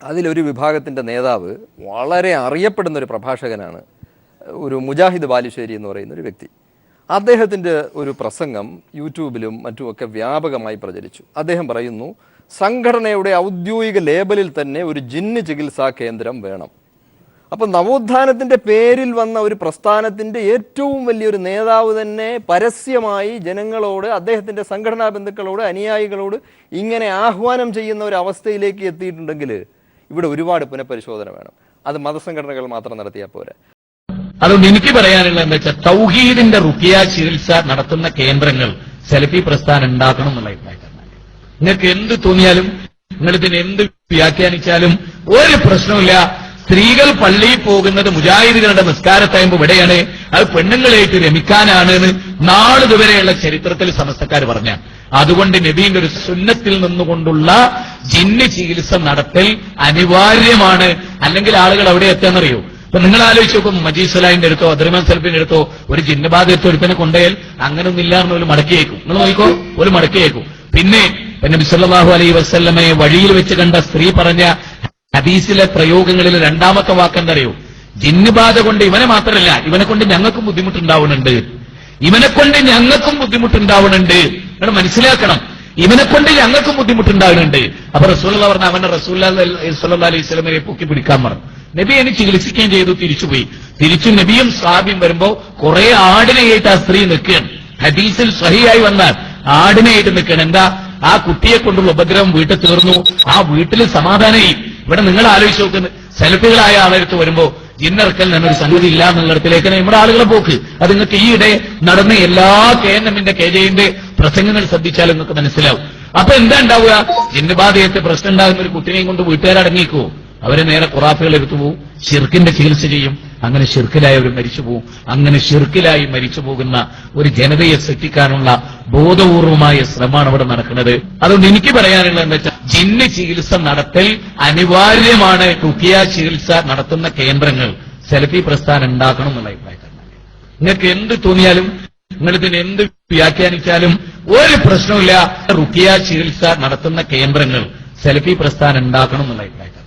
അതിലൊരു വിഭാഗത്തിന്റെ നേതാവ് വളരെ അറിയപ്പെടുന്ന ഒരു പ്രഭാഷകനാണ് ഒരു മുജാഹിദ് ബാലുശ്ശേരി എന്ന് പറയുന്ന ഒരു വ്യക്തി. അദ്ദേഹത്തിന്റെ ഒരു പ്രസംഗം യൂട്യൂബിലും മറ്റുമൊക്കെ വ്യാപകമായി പ്രചരിച്ചു. അദ്ദേഹം പറയുന്നു സംഘടനയുടെ ഔദ്യോഗിക ലേബലിൽ തന്നെ ഒരു ജിന്ന് ചികിത്സാ കേന്ദ്രം വേണം. അപ്പം നവോത്ഥാനത്തിന്റെ പേരിൽ വന്ന ഒരു പ്രസ്ഥാനത്തിന്റെ ഏറ്റവും വലിയൊരു നേതാവ് തന്നെ പരസ്യമായി ജനങ്ങളോട് അദ്ദേഹത്തിന്റെ സംഘടനാ ബന്ധുക്കളോട് അനുയായികളോട് ഇങ്ങനെ ആഹ്വാനം ചെയ്യുന്ന ഒരു അവസ്ഥയിലേക്ക് എത്തിയിട്ടുണ്ടെങ്കിൽ ഇവിടെ ഒരുപാട് പുനഃപരിശോധന വേണം. അത് മതസംഘടനകൾ മാത്രം നടത്തിയാൽ പോരെ. അതുകൊണ്ട് എനിക്ക് പറയാനുള്ളത് എന്താ വെച്ചാൽ തൗഹീദിന്റെ റുക്കിയ ചികിത്സ നടത്തുന്ന കേന്ദ്രങ്ങൾ സെലഫി പ്രസ്ഥാനം ഉണ്ടാക്കണം എന്നുള്ള അഭിപ്രായക്കാരനാണ് നിങ്ങൾക്ക് എന്ത് തോന്നിയാലും നിങ്ങൾ ഇതിനെ എന്ത് വ്യാഖ്യാനിച്ചാലും ഒരു പ്രശ്നമില്ല സ്ത്രീകൾ പള്ളിയിൽ പോകുന്നത് മുജാഹിദുകളുടെ നിസ്കാരത്തായ്മ ഇവിടെയാണ്. അത് പെണ്ണുങ്ങളായിട്ട് രമിക്കാനാണ് എന്ന് നാളിതുവരെയുള്ള ചരിത്രത്തിൽ സമസ്തക്കാർ പറഞ്ഞ. അതുകൊണ്ട് നബീന്റെ ഒരു സുന്നത്തിൽ നിന്നുകൊണ്ടുള്ള ജിന്ന് ചികിത്സ നടത്തൽ അനിവാര്യമാണ്. അല്ലെങ്കിൽ ആളുകൾ അവിടെ എത്താന്നറിയോ അപ്പൊ നിങ്ങൾ ആലോചിച്ച് നോക്കും മജീദ് സലാഹിന്റെ അടുത്തോ അദ്രിമൻ സൽഫിന്റെ അടുത്തോ ഒരു ജിന്നബാധ എടുത്ത് ഒരുത്തനെ കൊണ്ടുപോയാൽ അങ്ങനൊന്നും ഇല്ല എന്ന് ഒരു മടക്കിയേക്കും നിങ്ങൾ നോക്കിക്കോ ഒരു മടക്കിയേക്കും പിന്നെ പിന്നെ ബിസ്വല്ലാഹു അലൈ വസ്ല്ലമയെ വഴിയിൽ വെച്ച് കണ്ട സ്ത്രീ പറഞ്ഞ ഹദീസിലെ പ്രയോഗങ്ങളിൽ രണ്ടാമത്തെ വാക്കെന്തറിയോ? ജിന്നുബാധ കൊണ്ട് ഇവനെ മാത്രമല്ല ഇവനെ കൊണ്ട് ഞങ്ങൾക്കും ബുദ്ധിമുട്ടുണ്ടാവുന്നുണ്ട്. ഇവനെ കൊണ്ട് ഞങ്ങൾക്കും ബുദ്ധിമുട്ടുണ്ടാവുന്നുണ്ട്. നിങ്ങൾ മനസ്സിലാക്കണം ഇവനെ കൊണ്ട് ഞങ്ങൾക്കും ബുദ്ധിമുട്ടുണ്ടാകുന്നുണ്ട്. അപ്പൊ റസൂൽ പറഞ്ഞ അവന്റെ റസൂൽ അലൈഹി സ്വലമയെ പൊക്കി പിടിക്കാൻ പറഞ്ഞു. നബി എന്നെ ചികിത്സിക്കുകയും ചെയ്തു തിരിച്ചുപോയി. തിരിച്ചു നബിയും സ്വാബിയും വരുമ്പോ കുറെ ആടിനെയായിട്ട് ആ സ്ത്രീ നിൽക്കുകയാണ്. ഹദീസിൽ സഹിയായി വന്നാൽ ആടിനെയായിട്ട് നിൽക്കണം എന്താ? ആ കുട്ടിയെ കൊണ്ടുള്ള ഉപദ്രവം വീട്ടിൽ തീർന്നു. ആ വീട്ടിൽ സമാധാനമായി. ഇവിടെ നിങ്ങൾ ആലോചിച്ച് നോക്കുന്നത് സെൽഫികളായ ആളെടുത്ത് വരുമ്പോ ജിന്നർക്കൽ എന്നൊരു സംഗതി ഇല്ല എന്നുള്ളിടത്തിലേക്ക് നമ്മുടെ ആളുകളെ പോക്ക്. അത് നിങ്ങൾക്ക് ഈയിടെ നടന്ന എല്ലാ കെ എൻ എമ്മിന്റെ കെ ജെന്റെ പ്രസംഗങ്ങൾ ശ്രദ്ധിച്ചാൽ നിങ്ങൾക്ക് മനസ്സിലാവും. അപ്പൊ എന്താ ഉണ്ടാവുക? ജിന്നബാധയത്ത് പ്രശ്നം ഉണ്ടാകുന്ന ഒരു കുട്ടിനെയും കൊണ്ട് വീട്ടുകാരടങ്ങിക്കോ അവരെ നേരെ ഖുറാഫുകൾ എടുത്തു പോവും. ഷിർക്കിന്റെ ചികിത്സ ചെയ്യും. അങ്ങനെ ഷിർക്കിലായി അവർ മരിച്ചു പോവും. അങ്ങനെ ഷിർക്കിലായി മരിച്ചു പോകുന്ന ഒരു ജനതയെ സൃഷ്ടിക്കാനുള്ള ബോധപൂർവമായ ശ്രമമാണ് ഇവിടെ നടക്കുന്നത്. അതുകൊണ്ട് എനിക്ക് പറയാനുള്ളത് എന്താ വെച്ചാൽ ജിന്ന് ചികിത്സ നടത്തൽ അനിവാര്യമാണ്. കുക്കിയ ചികിത്സ നടത്തുന്ന കേന്ദ്രങ്ങൾ സെൽഫി പ്രസ്ഥാനം ഉണ്ടാക്കണം എന്നുള്ള അഭിപ്രായക്കാരനാണ് നിങ്ങൾക്ക് എന്ത് തോന്നിയാലും നിങ്ങൾ ഇതിന് എന്ത് വ്യാഖ്യാനിച്ചാലും ഒരു പ്രശ്നമില്ല റുക്കിയ ചികിത്സ നടത്തുന്ന കേന്ദ്രങ്ങൾ സെൽഫി പ്രസ്ഥാനം ഉണ്ടാക്കണം എന്നുള്ള അഭിപ്രായക്കാരനാണ്